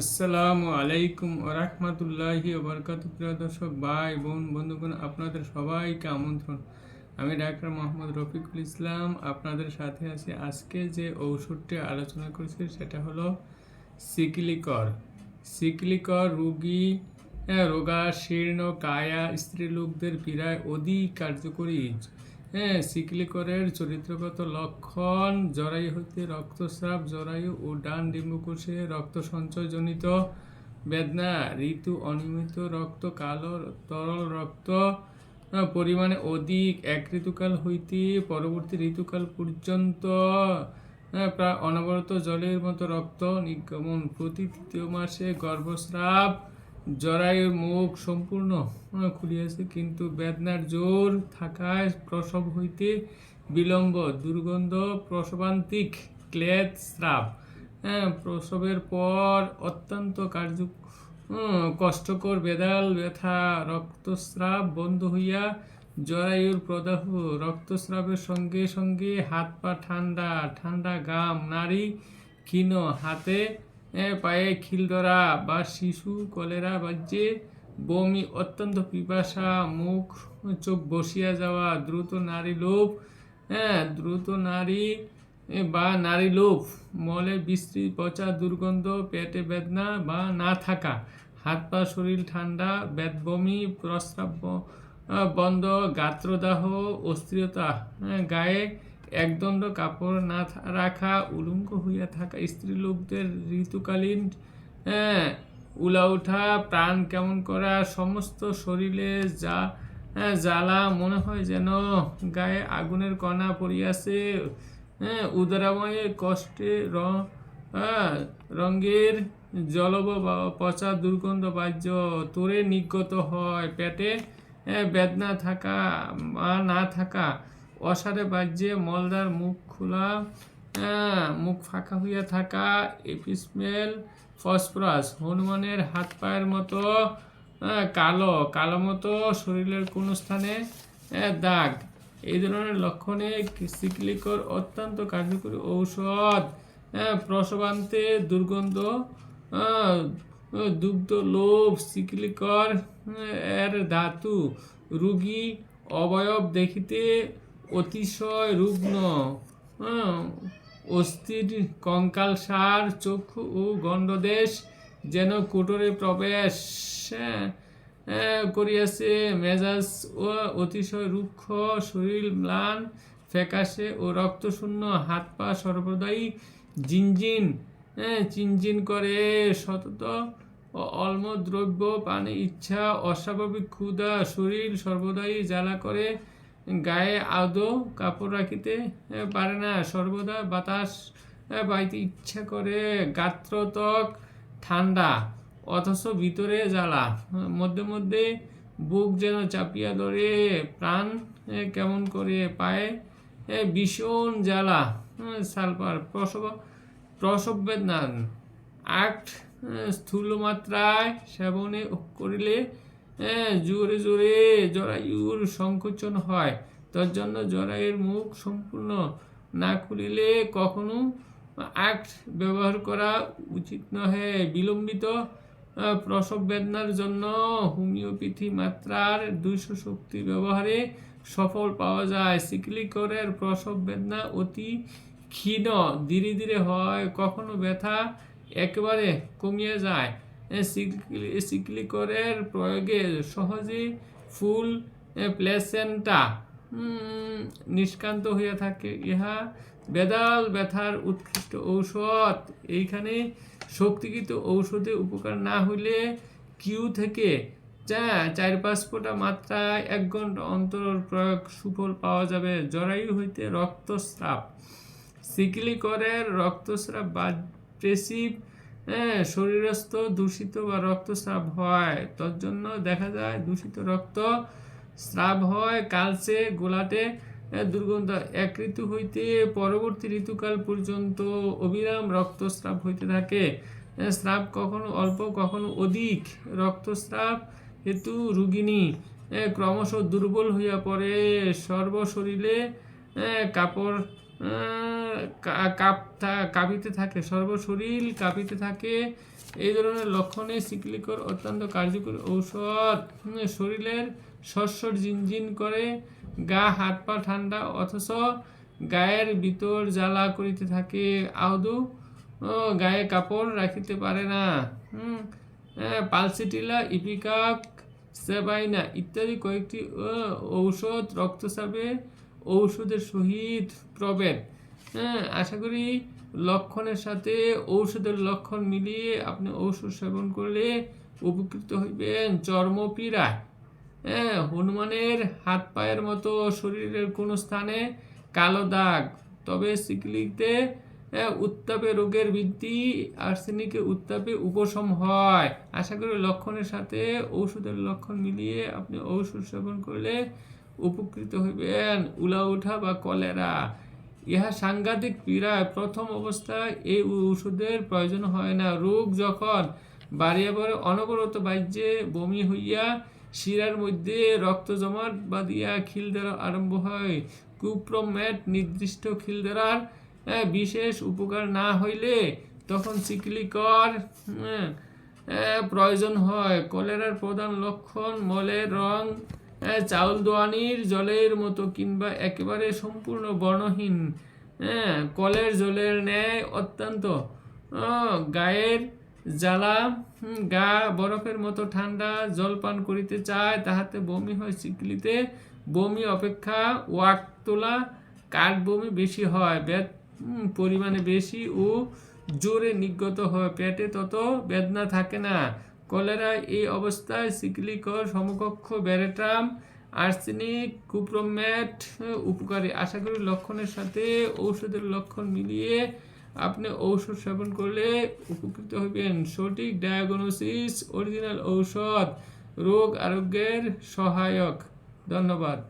আসসালামু আলাইকুম ওরহমতুল্লাহি ওবরকাত প্রিয় দর্শক ভাই বোন বন্ধুগণ আপনাদের সবাইকে আমন্ত্রণ। আমি ডাক্তার মোহাম্মদ রফিকুল ইসলাম আপনাদের সাথে আছি। আজকে যে ঔষধটি আলোচনা করেছি সেটা হলো সিকলিকর। সিকলিকর রোগী হ্যাঁ, রোগা শীর্ণ কায়া স্ত্রীলোকদের পীড়ায় অধিক কার্যকরী। হ্যাঁ সিকলিকরের চরিত্রগত লক্ষণ, জরায়ু হইতে রক্তস্রাব, জরায়ু ও ডান ডিম্বকোষে রক্ত সঞ্চয়জনিত বেদনা, ঋতু অনিয়মিত রক্ত, কালো তরল রক্ত পরিমাণে অধিক, এক ঋতুকাল হইতে পরবর্তী ঋতুকাল পর্যন্ত প্রায় অনবরত জলের মতো রক্ত নির্গমন, প্রতি তৃতীয় মাসে গর্ভস্রাব জরায়ুর মুখ সম্পূর্ণ খুলিয়াছে, কিন্তু বেদনার জোর থাকায় প্রসব হইতে বিলম্ব, দুর্গন্ধ, প্রসবান্তিক ক্লেদ, স্রাব। হ্যাঁ প্রসবের পর অত্যন্ত কার্য কষ্টকর বেদাল, ব্যথা, রক্তস্রাব বন্ধ হইয়া জরায়ুর প্রদাহ, রক্তস্রাবের সঙ্গে সঙ্গে হাত পা ঠান্ডা ঠান্ডা গাম নারী ক্ষীণ, হাতে পায়ে খিলধরা বা শিশু কলেরা বাজ্যে বমি অত্যন্ত পিপাসা, মুখ, চোখ বসিয়া যাওয়া, দ্রুত নারী লোভ হ্যাঁ দ্রুত নারী বা নারী লোভ, মলে বৃষ্টি পচা দুর্গন্ধ, পেটে বেদনা বা না থাকা, হাত পা শরীর ঠান্ডা বেদ বমি প্রস্রাব বন্ধ, গাত্রদাহ, অস্থিরতা গায়ে একদণ্ড কাপড় না রাখা উলঙ্গ হইয়া থাকা স্ত্রী লোকদের ঋতুকালীন হ্যাঁ, উলা ওঠা প্রাণ কেমন করা সমস্ত শরীরে যা হ্যাঁ, জ্বালা মনে হয় যেন গায়ে আগুনের কণা পড়িয়াছে হ্যাঁ উদরাময়ে কষ্টে রঙের জলব পচা দুর্গন্ধ বাহ্য তোরে নির্গত হয় পেটে বেদনা থাকা বা না থাকা অসারে বাজ্যে মলদার মুখ খোলা হ্যাঁ, মুখ ফাঁকা হইয়া থাকা এপিসমেল ফসফরাস হনুমানের হাত পায়ের মতো হ্যাঁ, কালো কালো মতো শরীরের কোনো স্থানে হ্যাঁ, দাগ। এই ধরনের লক্ষণে সিকলিকর অত্যন্ত কার্যকরী ঔষধ প্রসবান্তে দুর্গন্ধ দুগ্ধ লোভ সিকলিকর এর ধাতু রুগী অবয়ব দেখিতে অতিশয় রুগ্ন। অস্থির কঙ্কাল সার চক্ষু ও গণ্ডদেশ যেন কোটরে প্রবেশ হ্যাঁ, করিয়াছে। মেজাজ ও অতিশয় রুক্ষ শরীর ম্লান ফ্যাকাশে ও রক্তশূন্য হাত পা সর্বদাই জিনজিন হ্যাঁ, চিনচিন করে। সতত ও অলম দ্রব্য পানে ইচ্ছা অস্বাভাবিক ক্ষুধা শরীর সর্বদাই জ্বালা করে। গায়ে আদৌ কাপড় রাখিতে পারে না। সর্বদা বাতাস বাইতে ইচ্ছা করে। গাত্রতক ঠান্ডা অথচ ভিতরে জ্বালা। মধ্যে মধ্যে বুক যেন চাপিয়া ধরে প্রাণ কেমন করে পায়ে ভীষণ জ্বালা। আহ, সালফার প্রসব প্রসব বেদনা আট স্থূল মাত্রায় সেবনে করিলে হ্যাঁ, জোরে জোরে জরায়ুর সংকোচন হয়। তার জন্য জরায়ুর মুখ সম্পূর্ণ না খুলিলে কখনো আট ব্যবহার করা উচিত নহে। বিলম্বিত প্রসব বেদনার জন্য হোমিওপ্যাথি মাত্রার দুইশো শক্তি ব্যবহারে সফল পাওয়া যায়। সিকলিকরের প্রসব বেদনা অতি ক্ষীণ ধীরে ধীরে হয়। কখনো ব্যথা একেবারে কমিয়ে যায়। সিকলিকরের প্রয়োগে সহজে ফুল প্লেসেন্টা নিষ্কান্ত হইয়া থাকে। ইহা বেদাল ব্যথার উৎকৃষ্ট ঔষধ। এইখানে শক্তিকৃত ঔষধে উপকার না হইলে কিউ থেকে চার পাঁচ ফোঁটা মাত্রায় এক ঘণ্টা অন্তর প্রয়োগ সুফল পাওয়া যাবে। জরায়ু হইতে রক্তস্রাব। সিকলিকরের রক্তস্রাব বা প্রেসিভ শরীরস্থ দূষিত বা রক্তস্রাব হয়। তোর জন্য দেখা যায় দূষিত রক্ত স্রাব হয়, কালচে, গোলাটে দুর্গন্ধ। এক ঋতু হইতে পরবর্তী ঋতুকাল পর্যন্ত অবিরাম রক্তস্রাব হইতে থাকে। স্রাব কখনো অল্প, কখনো অধিক। রক্তস্রাব হেতু রুগিনী ক্রমশ দুর্বল হইয়া পড়ে। সর্বশরীরে কাপড় কাঁপতা থাকে, সর্বশরীর কাঁপিতে থাকে। এই ধরনের লক্ষণে সিকলিকর অত্যন্ত কার্যকরী ঔষধ। শরীরের শস্যর জিনজিন করে, গা, হাত, পা ঠান্ডা, অথচ গায়ের ভিতর জ্বালা করিতে থাকে। আদৌ গায়ে কাপড় রাখিতে পারে না। পালসিটিলা, ইপিকাক, সেবাইনা ইত্যাদি কয়েকটি ঔষধ রক্তচাপে ঔষধের সহিত প্রভেদ হ্যাঁ আশা করি লক্ষণের সাথে ঔষধের লক্ষণ মিলিয়ে আপনি ঔষধ সেবন করলে উপকৃত হইবেন চর্মপীড়া হ্যাঁ হনুমানের হাত পায়ের মতো শরীরের কোনো স্থানে কালো দাগ তবে সিকলিতে হ্যাঁ, উত্তাপে রোগের বৃদ্ধি আর্সেনিকে উত্তাপে উপশম হয়। আশা করি লক্ষণের সাথে ঔষধের লক্ষণ মিলিয়ে আপনি ঔষধ সেবন করলে উপকৃত হইবেন উলা উঠা বা কলেরা। ইহা সাংঘাতিক পীড়ায় প্রথম অবস্থায় এই ঔষধের প্রয়োজন হয় না। রোগ যখন বাড়িয়া পরে অনবরত বাহ্যে বমি হইয়া শিরার মধ্যে রক্ত জমাট বাঁধিয়া খিল দ্বারা আরম্ভ হয় কুপ্রমেট নির্দিষ্ট খিল আহ, বিশেষ উপকার না হইলে তখন চিকলিকর প্রয়োজন হয়। কলেরার প্রধান লক্ষণ মলের রং আহ, চাউল দোয়ানির জলের মতো কিংবা একেবারে সম্পূর্ণ বর্ণহীন হ্যাঁ কলের জলের ন্যায় অত্যন্ত। গায়ের জ্বালা গা বরফের মতো ঠান্ডা জল পান করিতে চায় তাহাতে বমি হয় চিকলিতে বমি অপেক্ষা ওয়াক তোলা কাঠ বমি বেশি হয় বেদ পরিমাণে বেশি ও জোরে নির্গত হয় পেটে তত বেদনা থাকে না। কলেরা এই অবস্থায় সিকলিকর সমকক্ষ ব্যারেটাম, আর্সেনিক, কুপ্রোম্যাট উপকারী। আশা করি লক্ষণের সাথে ঔষধের লক্ষণ মিলিয়ে আপনি ঔষধ সেবন করলে উপকৃত হবেন। সঠিক ডায়াগনোসিস, অরিজিনাল ঔষধ, রোগ আরোগ্যের সহায়ক। ধন্যবাদ।